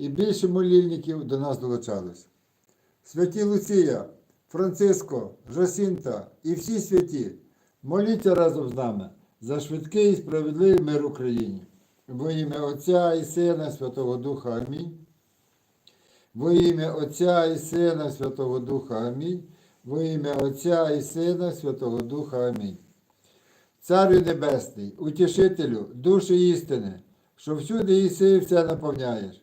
і більше молільників до нас долучалось. Святі Луція, Франциско, Жосінта і всі святі, моліться разом з нами за швидкий і справедливий мир Україні. Во ім'я Отця і Сина, Святого Духа Амінь. Во ім'я Отця і Сина, Святого Духа Амінь. Во ім'я Отця і Сина, Святого Духа Амінь. Царю Небесний, утішителю, душі істини, що всюди і все наповняєш.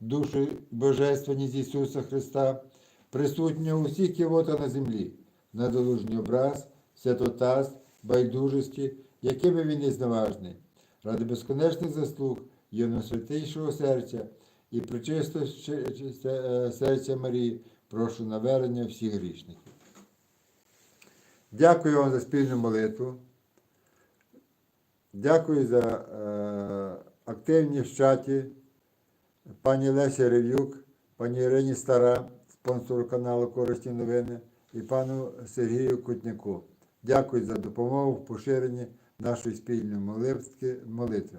душу Божественність Ісуса Христа, присутнього у всіх кивота на землі, на долужній образ, святотаз, байдужості, якими він є зневажний, ради безконечних заслуг Його святейшого серця і причистого серця Марії, прошу навернення всіх грішників. Дякую вам за спільну молитву. Дякую за е, активність в чаті пані Лесі Рев'юк, пані Ірині Стара, спонсору каналу Корисні новини, і пану Сергію Кутняку. Дякую за допомогу в поширенні нашої спільної молитви.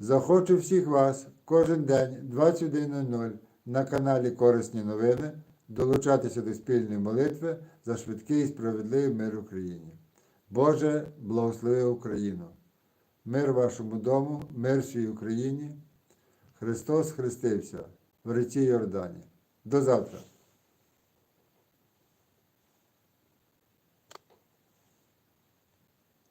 Захочу всіх вас кожен день 21.00 на каналі Корисні новини долучатися до спільної молитви за швидкий і справедливий мир Україні. Боже, благослови Україну! Мир вашому дому, мир всій Україні. Христос хрестився в реці Йордані. До завтра.